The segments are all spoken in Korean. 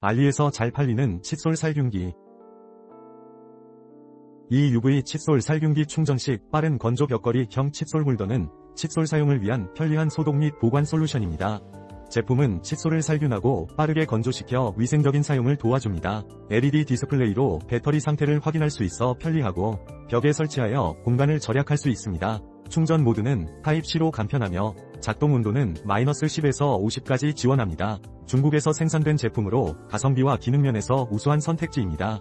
알리에서 잘 팔리는 칫솔 살균기. 이 UV 칫솔 살균기 충전식 빠른 건조 벽걸이형 칫솔 홀더는 칫솔 사용을 위한 편리한 소독 및 보관 솔루션입니다. 제품은 칫솔을 살균하고 빠르게 건조시켜 위생적인 사용을 도와줍니다. LED 디스플레이로 배터리 상태를 확인할 수 있어 편리하고 벽에 설치하여 공간을 절약할 수 있습니다. 충전 모드는 타입C로 간편하며 작동 온도는 마이너스 10에서 50까지 지원합니다. 중국에서 생산된 제품으로 가성비와 기능 면에서 우수한 선택지입니다.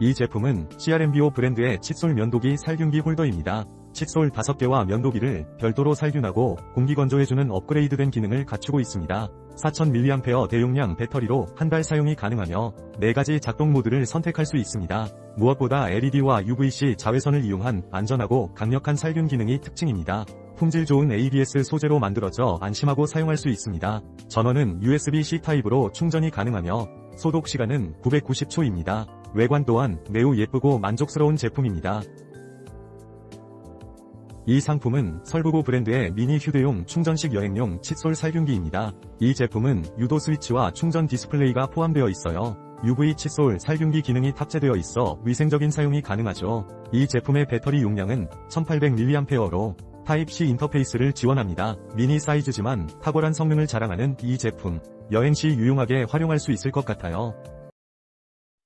이 제품은 CRMBO 브랜드의 칫솔 면도기 살균기 홀더입니다. 칫솔 5개와 면도기를 별도로 살균하고 공기 건조해주는 업그레이드된 기능을 갖추고 있습니다. 4000mAh 대용량 배터리로 한 달 사용이 가능하며 4가지 작동 모드를 선택할 수 있습니다. 무엇보다 LED와 UVC 자외선을 이용한 안전하고 강력한 살균 기능이 특징입니다. 품질 좋은 ABS 소재로 만들어져 안심하고 사용할 수 있습니다. 전원은 USB-C 타입으로 충전이 가능하며 소독 시간은 990초입니다. 외관 또한 매우 예쁘고 만족스러운 제품입니다. 이 상품은 설부고 브랜드의 미니 휴대용 충전식 여행용 칫솔 살균기입니다. 이 제품은 유도 스위치와 충전 디스플레이가 포함되어 있어요. UV 칫솔 살균기 기능이 탑재되어 있어 위생적인 사용이 가능하죠. 이 제품의 배터리 용량은 1800mAh로 타입C 인터페이스를 지원합니다. 미니 사이즈지만 탁월한 성능을 자랑하는 이 제품, 여행 시 유용하게 활용할 수 있을 것 같아요.